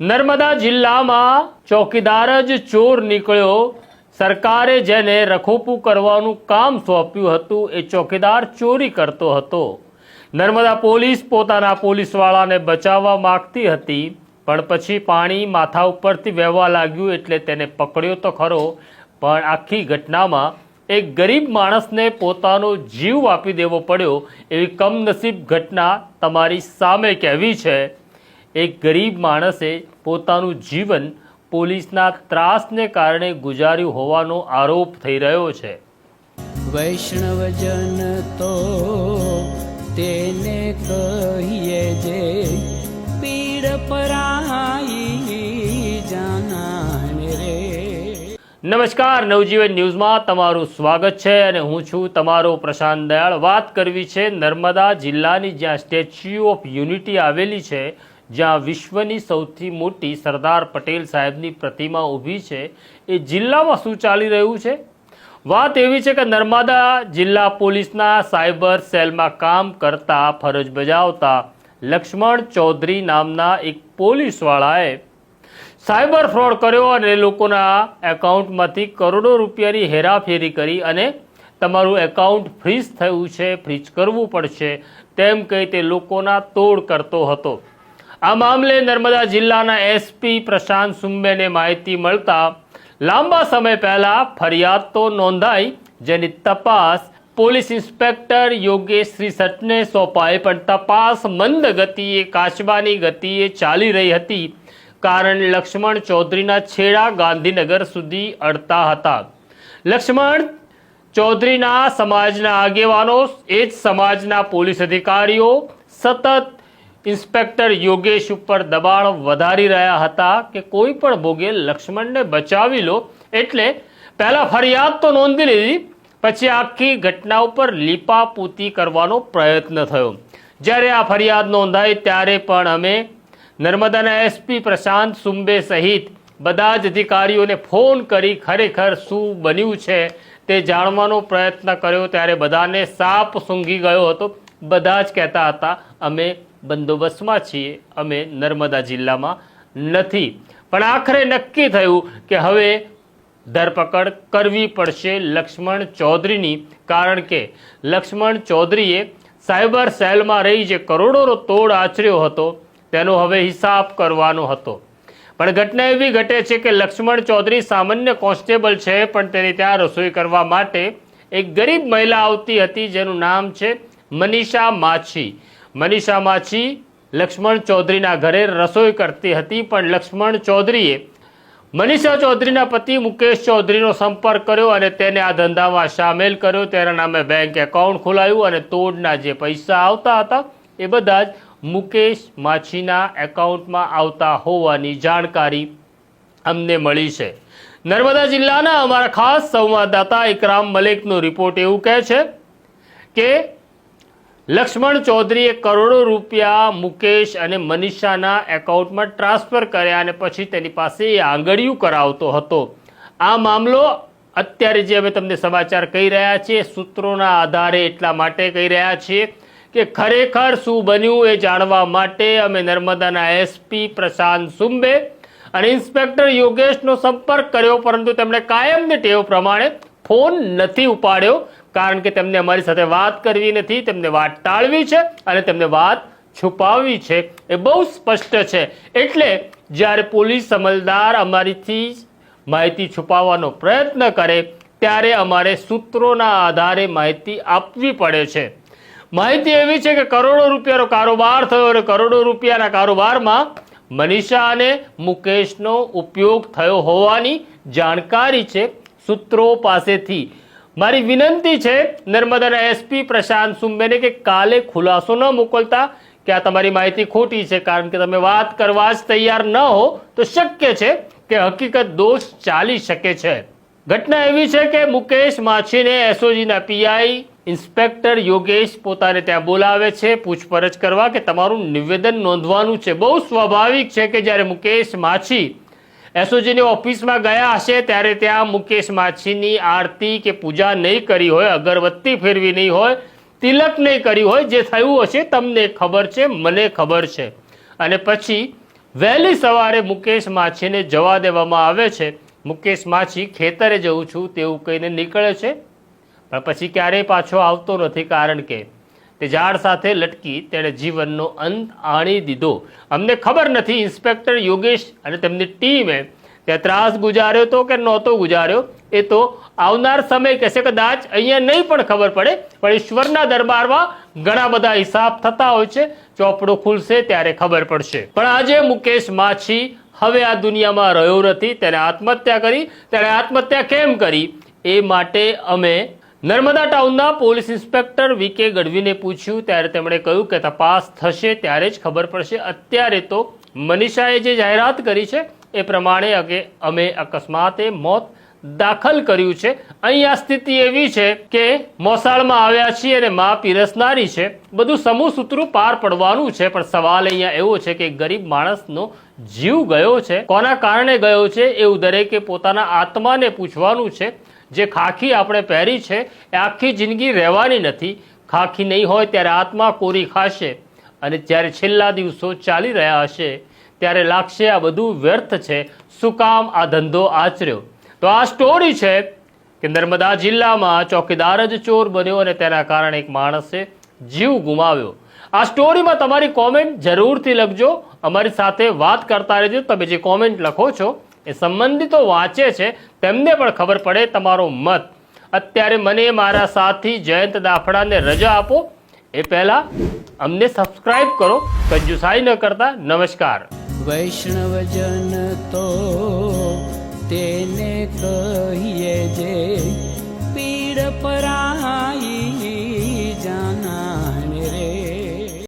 નર્મદા જિલ્લામાં ચોકીદાર જ ચોર નીકળ્યો. સરકારે જેને રખોપું કરવાનું કામ સોંપ્યું હતું, એ ચોકીદાર ચોરી કરતો હતો. નર્મદા પોલીસ પોતાના પોલીસવાળાને બચાવવા માગતી હતી, પણ પછી પાણી માથા ઉપરથી વહેવા લાગ્યું એટલે તેને પકડ્યો તો ખરો, પણ આખી ઘટનામાં એક ગરીબ માણસને પોતાનો જીવ આપી દેવો પડ્યો, એવી કમનસીબ ઘટના તમારી સામે કહેવી છે. એક ગરીબ માણસે પોતાનું જીવન પોલીસના ત્રાસને કારણે ગુજાર્યું હોવાનો આરોપ થઈ રહ્યો છે. વૈષ્ણવજન તો તેને કહીએ જે પીડ પરાઈ જાનાને રે. નમસ્કાર નવજીવન ન્યૂઝમાં તમારું સ્વાગત છે અને હું છું તમારો પ્રશાંત દયાળ. વાત કરવી છે નર્મદા જિલ્લાની જ્યાં સ્ટેચ્યુ ઓફ યુનિટી આવેલી છે. જ્યાં વિશ્વની સૌથી મોટી સરદાર પટેલ સાહેબની પ્રતિમા ઊભી છે, એ જિલ્લામાં શું ચાલી રહ્યું છે? વાત એવી છે કે નર્મદા જિલ્લા પોલીસના સાયબર સેલમાં કામ કરતા, ફરજ બજાવતા લક્ષ્મણ ચૌધરી નામના એક પોલીસવાળાએ સાયબર ફ્રોડ કર્યો અને લોકોના એકાઉન્ટમાંથી કરોડો રૂપિયાની હેરાફેરી કરી અને તમારું એકાઉન્ટ ફ્રીઝ થયું છે, ફ્રીઝ કરવું પડશે, તેમ કહી તે લોકોના તોડ કરતો હતો. આ મામલે નર્મદા જિલ્લાના એસપી પ્રશાંત સુંબેને માહિતી મળતા લાંબા સમય પહેલા ફરિયાદ તો નોંધાઈ, જેની તપાસ પોલીસ ઇન્સ્પેક્ટર યોગેશ શ્રી સટને સોંપાઈ, પણ તપાસ મંદ ગતિએ, કાચબાની ગતિએ ચાલી રહી હતી. કારણ લક્ષ્મણ ચૌધરીના છેડા ગાંધીનગર સુધી અડતા હતા. લક્ષ્મણ ચૌધરીના સમાજના આગેવાનો, એ જ સમાજના પોલીસ અધિકારીઓ, સતત ઇન્સ્પેક્ટર યોગેશ ઉપર દબાણ વધારી રહ્યા હતા કે કોઈ પણ ભોગે લક્ષ્મણને બચાવી લો. એટલે પહેલાં ફરિયાદ તો નોંધી લીધી, પછી આખી ઘટના ઉપર લીપાપૂતી કરવાનો પ્રયત્ન થયો. જ્યારે આ ફરિયાદ નોંધાઈ ત્યારે પણ અમે નર્મદાના એસપી પ્રશાંત સુંબે સહિત બધા જ અધિકારીઓને ફોન કરી ખરેખર શું બન્યું છે તે જાણવાનો પ્રયત્ન કર્યો. ત્યારે બધાને સાપ સૂંઘી ગયો હતો. બધા જ કહેતા હતા, અમે બંદોબસ્તમાં છીએ. અમે નર્મદા જિલ્લામાં નથી. પણ આખરે નક્કી થયું કે હવે ધરપકડ કરવી પડશે લક્ષ્મણ ચૌધરીની. કારણ કે લક્ષ્મણ ચૌધરીએ સાયબર સેલમાં રહી જે કરોડોનો તોડ આચર્યો હતો, તેનો હવે હિસાબ કરવાનો હતો. પણ ઘટના એવી ઘટે છે કે લક્ષ્મણ ચૌધરી સામાન્ય કોન્સ્ટેબલ છે, પણ તેની ત્યાં રસોઈ કરવા માટે એક ગરીબ મહિલા આવતી હતી, જેનું નામ છે મનીષા માછી. મનીષા માછી લક્ષ્મણ ચૌધરીના ઘરે રસોઈ કરતી હતી, પણ લક્ષ્મણ ચૌધરીએ મનીષા ચૌધરીના પતિ મુકેશ ચૌધરીનો સંપર્ક કર્યો અને તેને આ ધંધામાં સામેલ કર્યો. તેના નામે બેંક એકાઉન્ટ ખોલાયું અને તોડના જે પૈસા આવતા હતા એ બધા જ મુકેશ માછીના એકાઉન્ટમાં આવતા હોવાની જાણકારી અમને મળી છે. નર્મદા જિલ્લાના અમારા ખાસ સંવાદદાતા ઇકરામ મલિકનો રિપોર્ટ એવું કહે છે કે લક્ષ્મણ ચૌધરીએ કરોડો રૂપિયા મુકેશ અને મનીષાના એકાઉન્ટમાં ટ્રાન્સફર કર્યા અને પછી તેની પાસે એ આંગળીયું કરાવતો હતો. આ મામલો અત્યારે જે અમે તમને સમાચાર કહી રહ્યા છીએ, સૂત્રોના આધારે એટલા માટે કહી રહ્યા છીએ કે ખરેખર શું બન્યું એ જાણવા માટે અમે નર્મદાના એસપી પ્રશાંત સુંબે અને ઇન્સ્પેક્ટર યોગેશનો સંપર્ક કર્યો, પરંતુ તેમણે કાયમની ટેવ પ્રમાણે ફોન નથી ઉપાડ્યો. કારણ કે તેમને અમારી સાથે વાત કરવી નથી, તેમને વાત ટાળવી છે અને તેમને વાત છુપાવવી છે. એ બહુ સ્પષ્ટ છે. એટલે જ્યારે પોલીસ અમલદાર અમારીથી માહિતી છુપાવવાનો પ્રયત્ન કરે, ત્યારે અમારે સૂત્રોના આધારે માહિતી આપવી પડે છે. માહિતી એવી છે કે કરોડો રૂપિયાનો કારોબાર થયો અને કરોડો રૂપિયાના કારોબારમાં મનીષા અને મુકેશનો ઉપયોગ થયો હોવાની જાણકારી છે. સૂત્રો પાસેથી મારી વિનંતી છે નર્મદાના એસપી પ્રશાંત સુંબેને કે કાલે ખુલાસો ન મોકલતા, કે આ તમારી માહિતી ખોટી છે, કારણ કે તમે વાત કરવા જ તૈયાર ન હો, તો શક્ય છે કે હકીકત દોષ ચાલી શકે છે. ઘટના એવી છે કે મુકેશ માછીને એસઓજીના પીઆઈ ઇન્સ્પેક્ટર યોગેશ પોતાને ત્યાં બોલાવે છે, પૂછપરછ કરવા કે તમારું નિવેદન નોંધવાનું છે. બહુ સ્વાભાવિક છે કે જ્યારે મુકેશ માછી એસઓજીની ઓફિસમાં ગયા હશે ત્યારે ત્યાં મુકેશ માછીની આરતી કે પૂજા નહીં કરી હોય, અગરબત્તી ફેરવી નહીં હોય, તિલક નહીં કરી હોય, જે થયું હશે તમને ખબર છે, મને ખબર છે. અને પછી વહેલી સવારે મુકેશ માછીને જવા દેવામાં આવે છે. મુકેશ માછી ખેતરે જઉં છું તેવું કહીને નીકળે છે. પણ પછી ક્યારેય પાછો આવતો નથી કારણ કે તે ઝાડ સાથે લટકી તેણે જીવનનો અંત આણી દીધો. અમને ખબર નથી, ઇન્સ્પેક્ટર યોગેશ અને તેમની ટીમે તે ત્રાસ ગુજાર્યો તો કે નહોતો ગુજાર્યો? એ તો આવનાર સમય કહેશે, કદાચ અહીંયા નહીં પણ ખબર પડે, પણ ઈશ્વરના દરબારમાં ઘણા બધા હિસાબ થતા હોય છે. ચોપડો ખુલશે ત્યારે ખબર પડશે. પણ આજે મુકેશ માછી હવે આ દુનિયામાં રહ્યો નથી. તેણે આત્મહત્યા કરી, તેણે આત્મહત્યા કેમ કરી? એ માટે અમે નર્મદા ટાઉનના પોલીસ ઇન્સ્પેક્ટર વી કે ગઢવીને પૂછ્યું, ત્યારે તેમણે કહ્યું કે તપાસ થશે ત્યારે જ ખબર પડશે. અત્યારે તો મનીષાએ જે જાહેરાત કરી છે, એ પ્રમાણે અગે અમે અકસ્માતે મોત દાખલ કર્યું છે. અહીંયા સ્થિતિ એવી છે કે મોસાળમાં આવ્યા છીએ અને મા પીરસનારી છે. બધું સમૂહ સૂત્રું પાર પડવાનું છે, પણ સવાલ અહીંયા એવો છે કે ગરીબ માણસનો જીવ ગયો છે? કોના કારણે ગયો છે? એવું દરેકે પોતાના આત્માને પૂછવાનું છે. જે ખાખી આપણે પહેરી છે, એ આખી જિંદગી રહેવાની નથી. ખાખી નહીં હોય ત્યારે આત્મા કોરી ખાશે અને જ્યારે છેલ્લા દિવસો ચાલી રહ્યા હશે, ત્યારે લાગશે આ બધું વ્યર્થ છે. શું કામ આ ધંધો આચર્યો? તો આ સ્ટોરી છે કે નર્મદા જિલ્લામાં ચોકીદાર જ ચોર બન્યો અને તેના કારણે એક માણસે જીવ ગુમાવ્યો. આ સ્ટોરીમાં તમારી કોમેન્ટ જરૂરથી લખજો. અમારી સાથે વાત કરતા રહેજો. તમે જે કોમેન્ટ લખો છો એ સંબંધિતો વાંચે છે. તેમને પણ ખબર પડે તમારો મત. અત્યારે મને મારા સાથી જયંત દાફડાને રજા આપો. એ પહેલા અમને સબસ્ક્રાઇબ કરો. કંજુસાઈ ન કરતા. નમસ્કાર. વૈષ્ણવજન તો તેને કહીએ જે પીડ પરાઈ